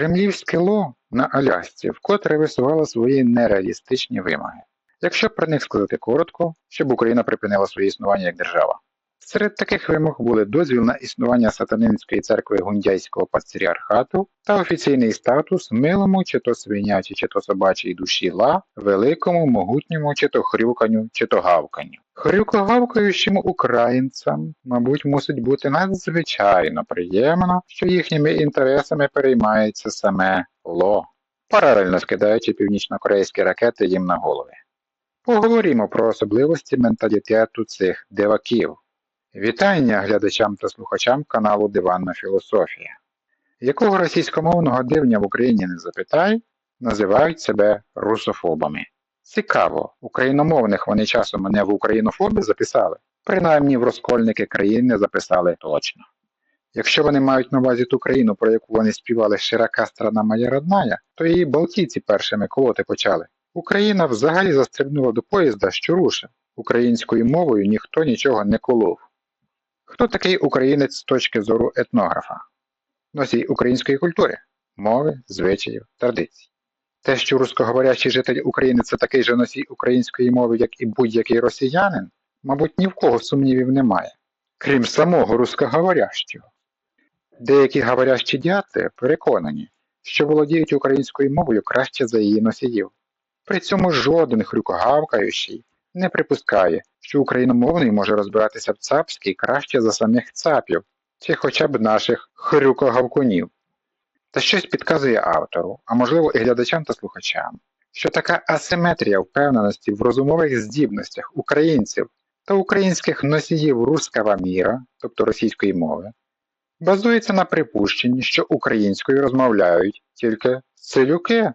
Кремлівське ло на Алясці вкотре висувало свої нереалістичні вимоги. Якщо про них сказати коротко, щоб Україна припинила своє існування як держава. Серед таких вимог були дозвіл на існування сатанинської церкви гундяйського патріархату та офіційний статус милому чи то свинячій, чи то собачій душі ла, великому, могутньому, чи то хрюканню, чи то гавканню. Хрюкогавкаючим українцям, мабуть, мусить бути надзвичайно приємно, що їхніми інтересами переймається саме ЛО, паралельно скидаючи північнокорейські ракети їм на голови. Поговоримо про особливості менталітету цих диваків. Вітання глядачам та слухачам каналу Диванна Філософія. Якого російськомовного дивня в Україні не запитай, називають себе русофобами. Цікаво, україномовних вони часом мене в українофоби записали, принаймні в розкольники країни записали точно. Якщо вони мають на увазі ту країну, про яку вони співали «Широка страна моя родная, то її балтійці першими колоти почали. Україна взагалі застрибнула до поїзда, що рушив. Українською мовою ніхто нічого не колов. Хто такий українець з точки зору етнографа? Носій української культури, мови, звичаїв, традицій. Те, що рускоговорящий житель України це такий же носій української мови, як і будь-який росіянин, мабуть, ні в кого сумнівів немає, крім самого рускоговорящого. Деякі говорящі дяти переконані, що володіють українською мовою краще за її носіїв. При цьому жоден хрюкогавкаючий не припускає, що україномовний може розбиратися в цапській краще за самих цапів, чи хоча б наших хрюкогавкунів. Та щось підказує автору, а можливо і глядачам та слухачам, що така асиметрія впевненості в розумових здібностях українців та українських носіїв рускава міра, тобто російської мови, базується на припущенні, що українською розмовляють тільки селюки.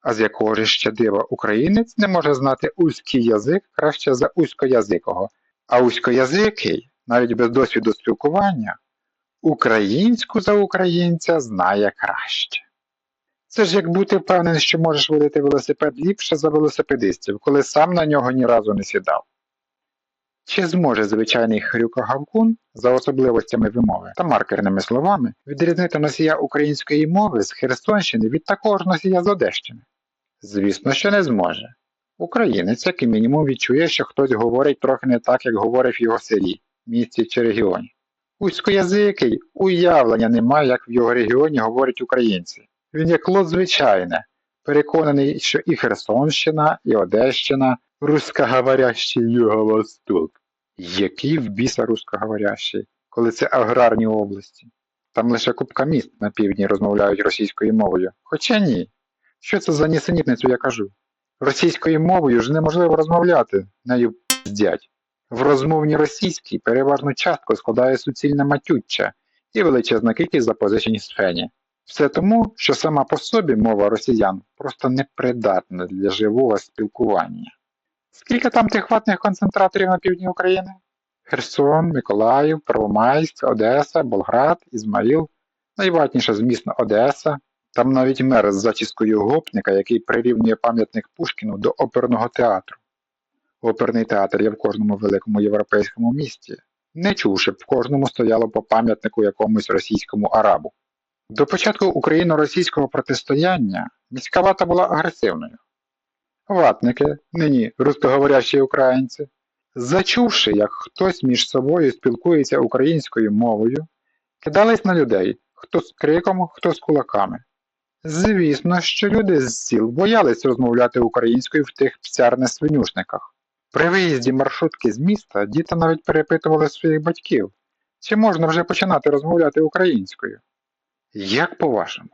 А з якого ж ще дива українець не може знати узький язик краще за узькоязикого, а узькоязикий, навіть без досвіду спілкування, українську за українця знає краще. Це ж як бути впевнений, що можеш водити велосипед ліпше за велосипедистів, коли сам на нього ні разу не сідав. Чи зможе звичайний хрюкогавкун за особливостями вимови та маркерними словами відрізнити носія української мови з Херсонщини від такого ж носія з Одещини? Звісно, що не зможе. Українець, як і мінімум, відчує, що хтось говорить трохи не так, як говорив його селі, місті чи регіоні. Уськоязикий уявлення немає, як в його регіоні говорять українці. Він як лот звичайне, переконаний, що і Херсонщина, і Одещина рускоговорящий Юго-Восток. Який в біса рускоговорящий, коли це аграрні області? Там лише купка міст на півдні розмовляють російською мовою. Хоча ні. Що це за нісенітницю я кажу? Російською мовою ж неможливо розмовляти, нею піздять. В розмовній російській переважну частку складає суцільне матюччя і величезна кількість запозичень з фені. Все тому, що сама по собі мова росіян просто непридатна для живого спілкування. Скільки там тих ватних концентраторів на півдні України? Херсон, Миколаїв, Первомайськ, Одеса, Болград, Ізмаїл, найватніша змісно Одеса, там навіть мер з зачіскою гопника, який прирівнює пам'ятник Пушкіну до оперного театру. Оперний театр є в кожному великому європейському місті. Не чув, щоб в кожному стояло по пам'ятнику якомусь російському арабу. До початку україно-російського протистояння міська вата була агресивною. Ватники, нині рускоговорящі українці, зачувши, як хтось між собою спілкується українською мовою, кидались на людей, хто з криком, хто з кулаками. Звісно, що люди з сіл боялись розмовляти українською в тих псярне-свинюшниках. При виїзді маршрутки з міста діти навіть перепитували своїх батьків, чи можна вже починати розмовляти українською. Як по-вашому?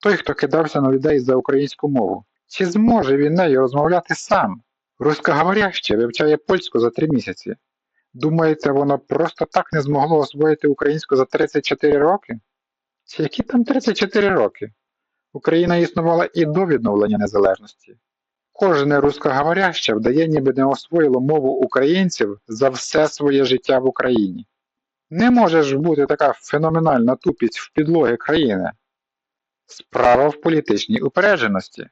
Той, хто кидався на людей за українську мову, чи зможе він нею розмовляти сам? Рускоговоряще вивчає польську за три місяці. Думаєте, воно просто так не змогло освоїти українську за 34 роки? Чи які там 34 роки? Україна існувала і до відновлення незалежності. Кожне рускоговоряще вдає, ніби не освоїло мову українців за все своє життя в Україні. Не може ж бути така феноменальна тупість в підлоги країни. Справа в політичній упередженості.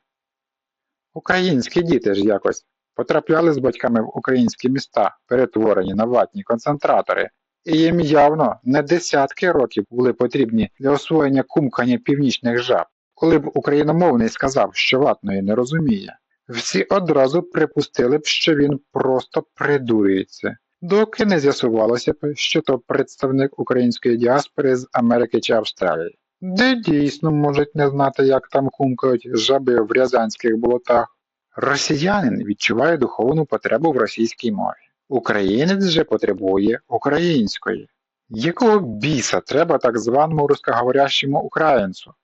Українські діти ж якось потрапляли з батьками в українські міста, перетворені на ватні концентратори, і їм явно не десятки років були потрібні для освоєння кумкання північних жаб. Коли б україномовний сказав, що ватної не розуміє, всі одразу припустили б, що він просто придурюється, доки не з'ясувалося б, що то представник української діаспори з Америки чи Австралії, де дійсно можуть не знати, як там кумкають жаби в рязанських болотах. Росіянин відчуває духовну потребу в російській мові. Українець же потребує української. Якого біса треба так званому рускоговорящому українцю?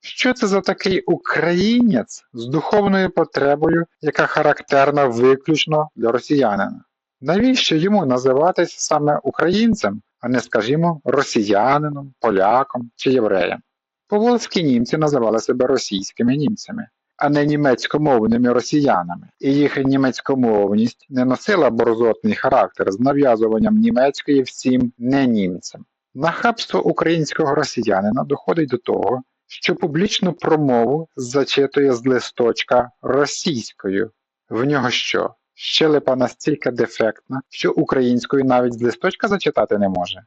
Що це за такий українець з духовною потребою, яка характерна виключно для росіянина? Навіщо йому називатись саме українцем, а не, скажімо, росіянином, поляком чи євреєм? Поволзькі німці називали себе російськими німцями, а не німецькомовними росіянами, і їх німецькомовність не носила борзотний характер з нав'язуванням німецької всім не німцям. Нахабство українського росіянина доходить до того, що публічну промову зачитує з листочка російською. В нього що? Щелепа настільки дефектна, що українською навіть з листочка зачитати не може.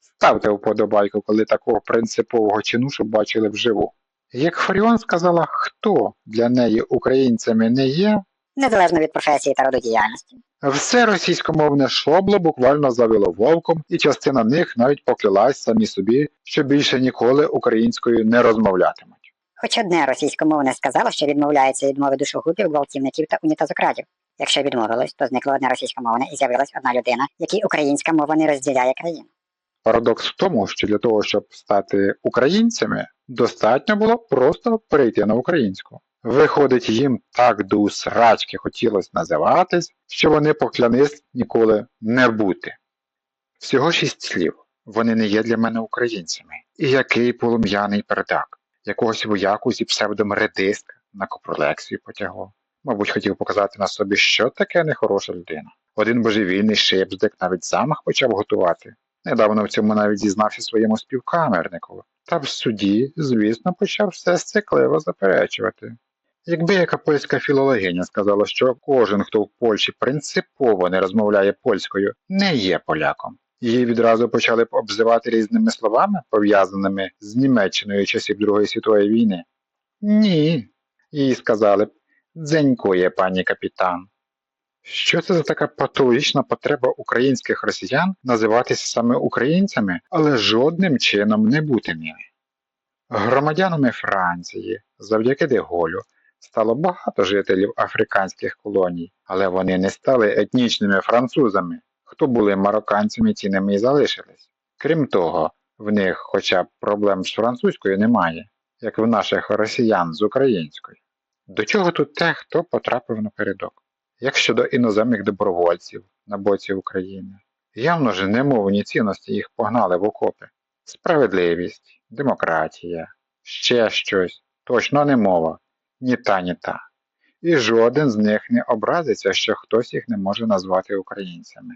Ставте вподобайку, коли такого принципового чинушу бачили вживу. Як Фаріон сказала, хто для неї українцями не є, незалежно від професії та роду діяльності. все російськомовне шлобло буквально завело вовком, і частина них навіть поклялась самі собі, що більше ніколи українською не розмовлятимуть. Хоч одне російськомовне сказало, що відмовляється від мови душогубів, гвалтівників та унітазокрадів. Якщо відмовилось, то зникло одне російськомовне і з'явилась одна людина, якій українська мова не розділяє країну. Парадокс в тому, що для того, щоб стати українцями, достатньо було просто перейти на українську. Виходить, їм так до усрачки хотілося називатись, що вони поклянись ніколи не бути. Всього шість слів. Вони не є для мене українцями. І який полум'яний передак, якогось вояку зі псевдом редиска на копролексію потягло. Мабуть, хотів показати на собі, що таке нехороша людина. Один божевільний шипздик навіть замах почав готувати. Недавно в цьому навіть зізнався своєму співкамернику, та в суді, звісно, почав все сцикливо заперечувати. Якби яка польська філологиня сказала, що кожен, хто в Польщі принципово не розмовляє польською, не є поляком, її відразу почали б обзивати різними словами, пов'язаними з Німеччиною часів Другої світової війни. Ні, їй сказали б, дзенькує пані капітан. Що це за така патологічна потреба українських росіян називатися саме українцями, але жодним чином не бути ними? Громадянами Франції завдяки Деголю стало багато жителів африканських колоній, але вони не стали етнічними французами. Хто були марокканцями, ті ними і залишились. Крім того, в них хоча б проблем з французькою немає, як в наших росіян з українською. До чого тут те, хто потрапив напередок? Як щодо іноземних добровольців на боці України, явно ж немовні цінності їх погнали в окопи. Справедливість, демократія, ще щось, точно не мова, ні та, ні та. І жоден з них не образиться, що хтось їх не може назвати українцями.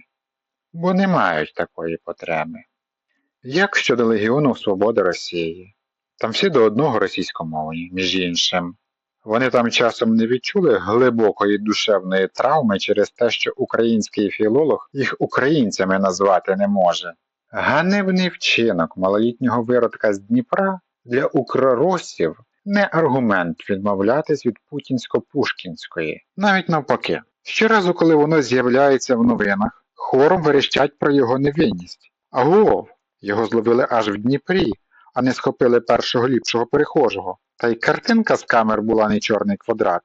Бо не мають такої потреби. Як щодо Легіону Свободи Росії, там всі до одного російськомовні, між іншим. Вони там часом не відчули глибокої душевної травми через те, що український філолог їх українцями назвати не може. Ганебний вчинок малолітнього виродка з Дніпра для укроросів не аргумент відмовлятись від путінсько-пушкінської, навіть навпаки. Щоразу, коли воно з'являється в новинах, хором верещать про його невинність. Агов, його зловили аж в Дніпрі, а не схопили першого ліпшого перехожого. Та й картинка з камер була не чорний квадрат.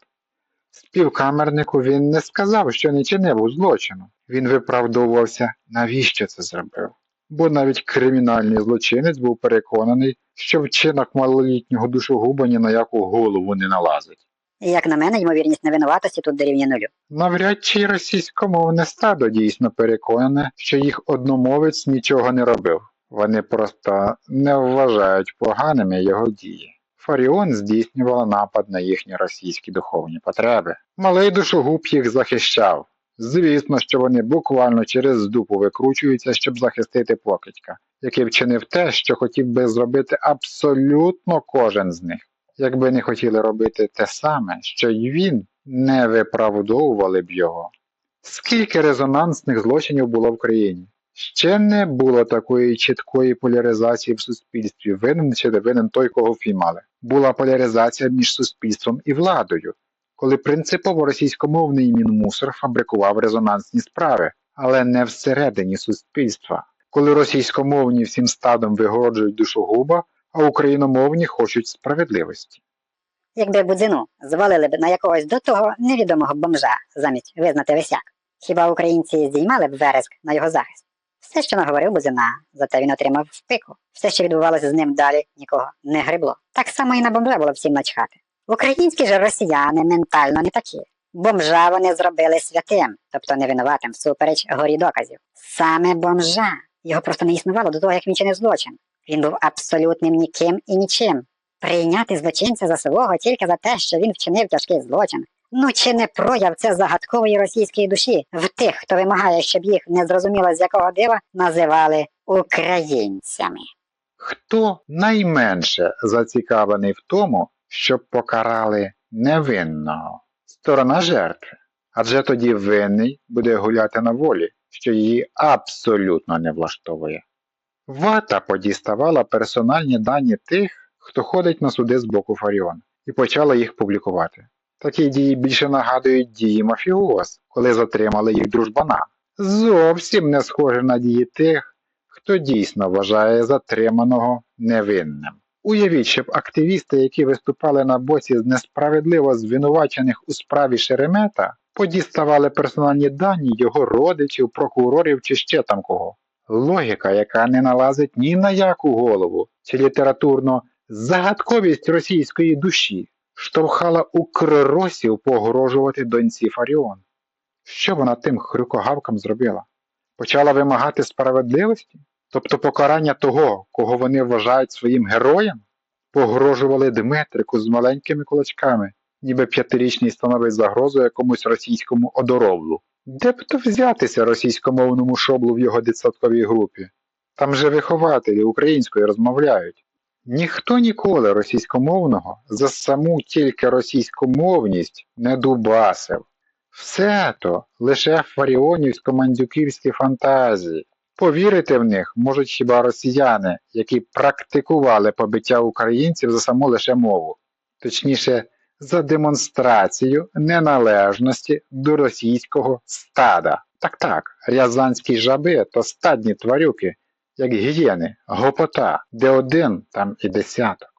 Співкамернику він не сказав, що не чинив злочину. Він виправдовувався, навіщо це зробив. Бо навіть кримінальний злочинець був переконаний, що вчинок малолітнього душогуба ні на яку голову не налазить. Як на мене, ймовірність невинуватості тут дорівнює нулю. Навряд чи російськомовне стадо дійсно переконане, що їх одномовець нічого не робив. Вони просто не вважають поганими його дії. Фаріон здійснювала напад на їхні російські духовні потреби. Малий душогуб їх захищав. Звісно, що вони буквально через дупу викручуються, щоб захистити покидька, який вчинив те, що хотів би зробити абсолютно кожен з них. Якби не хотіли робити те саме, що й він, не виправдовували б його. Скільки резонансних злочинів було в країні? Ще не було такої чіткої поляризації в суспільстві. Винен чи не винен той, кого впіймали. Була поляризація між суспільством і владою, коли принципово російськомовний мінмусор фабрикував резонансні справи, але не всередині суспільства. Коли російськомовні всім стадом вигороджують душогуба, а україномовні хочуть справедливості. Якби Будзину звалили б на якогось до того невідомого бомжа замість визнати висяк. Хіба українці здіймали б вереск на його захист? Все, що наговорив Бузина, зате він отримав в пику. Все, що відбувалося з ним далі, нікого не грибло. Так само і на бомжа було всім начхати. Українські ж росіяни ментально не такі. Бомжа вони зробили святим, тобто невинуватим, всупереч горі доказів. Саме бомжа. Його просто не існувало до того, як він чинив злочин. Він був абсолютним ніким і нічим. Прийняти злочинця за свого тільки за те, що він вчинив тяжкий злочин. Ну чи не прояв це загадкової російської душі в тих, хто вимагає, щоб їх незрозуміло з якого дива називали українцями. Хто найменше зацікавлений в тому, щоб покарали невинного? Сторона жертви. Адже тоді винний буде гуляти на волі, що її абсолютно не влаштовує. Вата подіставала персональні дані тих, хто ходить на суди з боку Фаріон, і почала їх публікувати. Такі дії більше нагадують дії мафіоз, коли затримали їх дружбана. Зовсім не схоже на дії тих, хто дійсно вважає затриманого невинним. Уявіть, щоб активісти, які виступали на боці з несправедливо звинувачених у справі Шеремета, подіставали персональні дані його родичів, прокурорів чи ще там кого. Логіка, яка не налазить ні на яку голову, чи літературно загадковість російської душі, штовхала укрросів погрожувати доньці Фаріон. Що вона тим хрюкогавкам зробила? Почала вимагати справедливості? Тобто покарання того, кого вони вважають своїм героєм? Погрожували Дмитрику з маленькими кулачками, ніби п'ятирічний становить загрозу якомусь російському одоровлу. Де б то взятися російськомовному шоблу в його дитсадковій групі? Там же вихователі українською розмовляють. Ніхто ніколи російськомовного за саму тільки російськомовність не дубасив. Все то лише фаріонівсько-мандюківські фантазії. Повірити в них можуть хіба росіяни, які практикували побиття українців за саму лише мову, точніше, за демонстрацію неналежності до російського стада. Так так, рязанські жаби то стадні тварюки, як гієни, гопота, де один, там і десяток.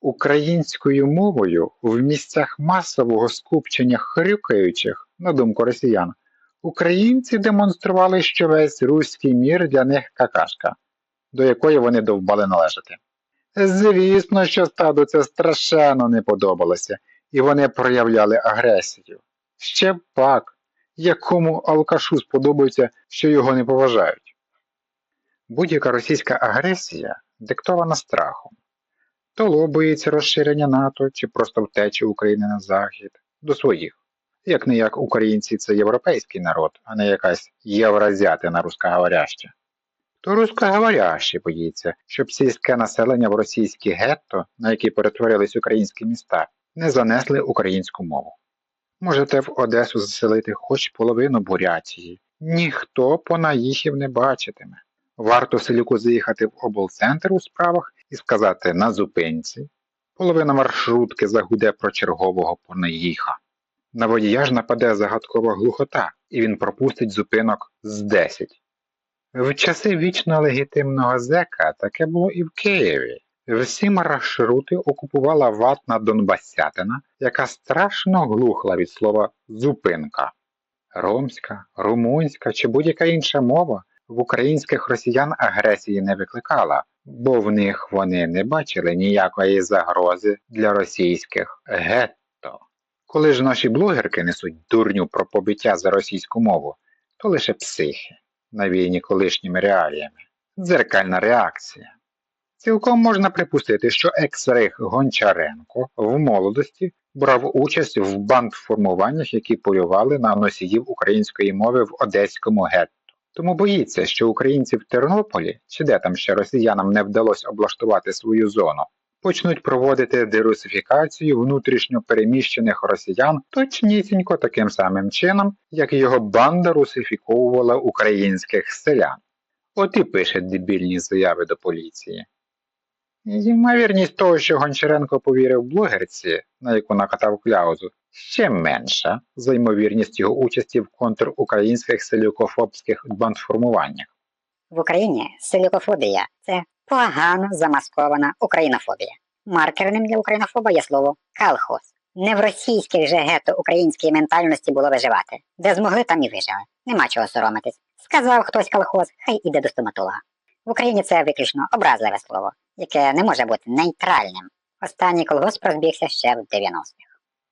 Українською мовою в місцях масового скупчення хрюкаючих, на думку росіян, українці демонстрували, що весь руський мір для них какашка, до якої вони довбали належати. Звісно, що стаду це страшенно не подобалося, і вони проявляли агресію. Ще пак, якому алкашу сподобається, що його не поважають. Будь-яка російська агресія диктована страхом. То лобується розширення НАТО чи просто втеча України на захід до своїх. Як не як українці це європейський народ, а не якась євразятина рускоговоряща. То рускоговорящі боїться, щоб сільське населення в російські гетто, на які перетворились українські міста, не занесли українську мову. Можете в Одесу заселити хоч половину Бурятії, ніхто понаїхів не бачитиме. Варто селюку заїхати в облцентр у справах і сказати на зупинці. Половина маршрутки загуде про чергового понаїха. На водія ж нападе загадкова глухота, і він пропустить зупинок з 10. В часи вічно легітимного зека таке було і в Києві. Всі маршрути окупувала ватна Донбасятина, яка страшно глухла від слова зупинка. Ромська, румунська чи будь-яка інша мова в українських росіян агресії не викликала, бо в них вони не бачили ніякої загрози для російських гетто. Коли ж наші блогерки несуть дурню про побиття за російську мову, то лише психи, навіяні колишніми реаліями, дзеркальна реакція. Цілком можна припустити, що екс-рих Гончаренко в молодості брав участь в бандформуваннях, які полювали на носіїв української мови в одеському гетто. Тому боїться, що українці в Тернополі, чи де там ще росіянам не вдалося облаштувати свою зону, почнуть проводити дерусифікацію внутрішньо переміщених росіян точнісінько таким самим чином, як його банда русифіковувала українських селян. От і пише дебільні заяви до поліції. Ймовірність того, що Гончаренко повірив блогерці, на яку накатав кляузу, ще менша за ймовірність його участі в контрукраїнських селюкофобських бандформуваннях. В Україні селюкофобія це погано замаскована українофобія. Маркерним для українофоба є слово калхоз. Не в російських же гетто українській ментальності було виживати. Де змогли, там і вижили. Нема чого соромитись. Сказав хтось колхоз, хай іде до стоматолога. В Україні це виключно образливе слово, яке не може бути нейтральним. Останній колгосп розбігся ще в 90-х.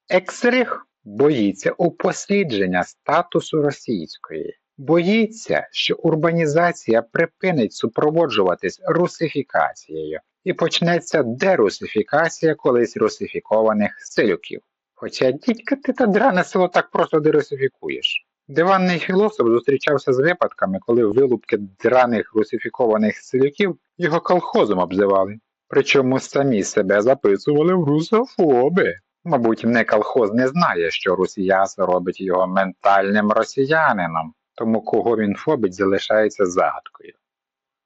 Ексрих боїться упослідження статусу російської, боїться, що урбанізація припинить супроводжуватись русифікацією і почнеться дерусифікація колись русифікованих селюків. Хоча дідька ти та дране село так просто дерусифікуєш. Диванний філософ зустрічався з випадками, коли вилупки драних русифікованих селюків його колхозом обзивали. Причому самі себе записували в русофоби. Мабуть, не колхоз не знає, що русіяс робить його ментальним росіянином, тому кого він фобить залишається загадкою.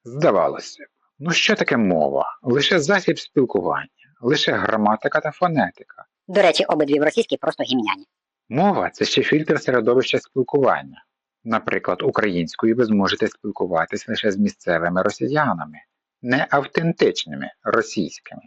Здавалося б, ну що таке мова? Лише засіб спілкування, лише граматика та фонетика. До речі, обидві в російській просто гімняні. Мова це ще фільтр середовища спілкування. Наприклад, українською ви зможете спілкуватись лише з місцевими росіянами, не автентичними російськими.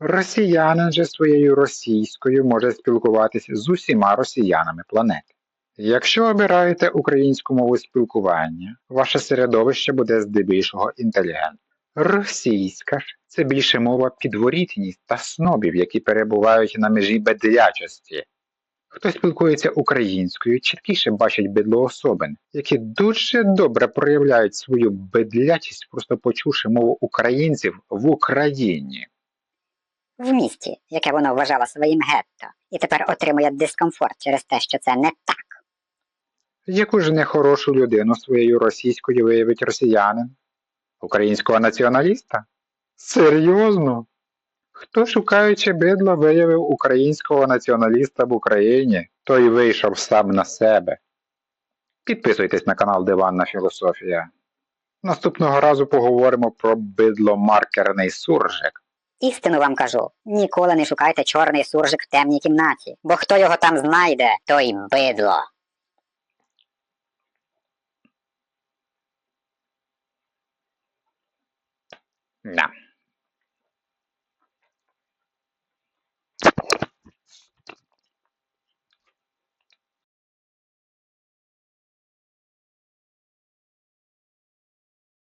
Росіянин же своєю російською може спілкуватися з усіма росіянами планети. Якщо обираєте українську мову спілкування, ваше середовище буде здебільшого інтелігентне. Російська ж це більше мова підворітність та снобів, які перебувають на межі бедлячості. Хто спілкується українською, чіткіше бачить бедлоособин, які дуже добре проявляють свою бедлячість, просто почувши мову українців в Україні. В місті, яке воно вважало своїм гетто, і тепер отримує дискомфорт через те, що це не так. Яку ж нехорошу людину своєю російською виявить росіянин? Українського націоналіста? Серйозно? Хто, шукаючи бидло, виявив українського націоналіста в Україні, той вийшов сам на себе. Підписуйтесь на канал Диванна Філософія. Наступного разу поговоримо про бидло-маркерний суржик. Істину вам кажу, ніколи не шукайте чорний суржик в темній кімнаті, бо хто його там знайде, той бидло. No